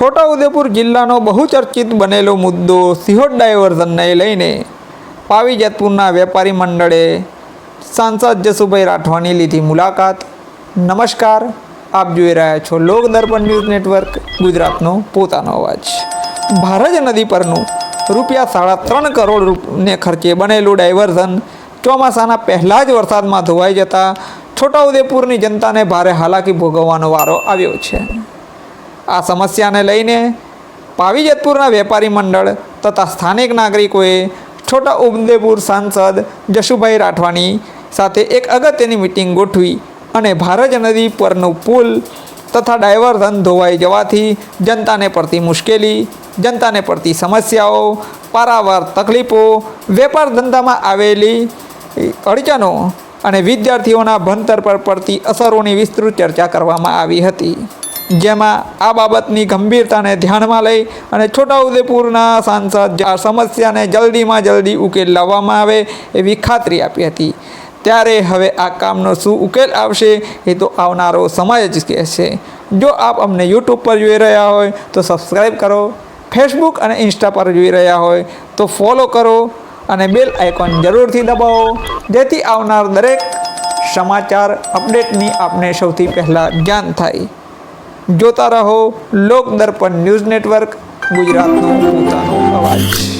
છોટાઉદેપુર જિલ્લાનો બહુચર્ચિત બનેલો મુદ્દો સિહોર ડાયવર્ઝનને લઈને પાવી જેતપુરના વેપારી મંડળે સાંસદ જસુભાઈ રાઠવાની લીધી મુલાકાત. નમસ્કાર, આપ જોઈ રહ્યા છો લોક દર્પણ ન્યૂઝ નેટવર્ક, ગુજરાતનો પોતાનો અવાજ. ભારજ નદી પરનું રૂપિયા સાડા ત્રણ કરોડ રૂપને ખર્ચે બનેલું ડાયવર્ઝન ચોમાસાના પહેલાં જ વરસાદમાં ધોવાઈ જતા છોટાઉદેપુરની જનતાને ભારે હાલાકી ભોગવવાનો વારો આવ્યો છે. આ સમસ્યાને લઈને પાવી જેતપુરના વેપારી મંડળ તથા સ્થાનિક નાગરિકોએ છોટા ઉમદેપુર સાંસદ જશુભાઈ રાઠવાની સાથે એક અગત્યની મિટિંગ ગોઠવી અને ભારજ નદી પરનું પુલ તથા ડાયવર્ઝન ધોવાઈ જવાથી જનતાને પડતી મુશ્કેલી, જનતાને પડતી સમસ્યાઓ, પારાવાર તકલીફો, વેપાર ધંધામાં આવેલી અડચણો અને વિદ્યાર્થીઓના ભણતર પર પડતી અસરોની વિસ્તૃત ચર્ચા કરવામાં આવી હતી. જેમાં આ બાબતની ગંભીરતાને ધ્યાનમાં લઈ અને છોટાઉદેપુરના સાંસદ આ સમસ્યાને જલ્દીમાં જલ્દી ઉકેલ લાવવામાં આવે એવી ખાતરી આપી હતી. ત્યારે હવે આ કામનો શું ઉકેલ આવશે એ તો આવનારો સમય જ કહેશે. જો આપ અમને યુટ્યુબ પર જોઈ રહ્યા હોય તો સબસ્ક્રાઈબ કરો, ફેસબુક અને ઇન્સ્ટા પર જોઈ રહ્યા હોય તો ફોલો કરો અને બેલ આઇકોન જરૂરથી દબાવો, જેથી આવનાર દરેક સમાચાર અપડેટની આપને સૌથી પહેલાં જ્ઞાન થાય. જોતા રહો. લોક દર્પણ ન્યૂઝ નેટવર્ક ગુજરાતનો પોતાનો અવાજ.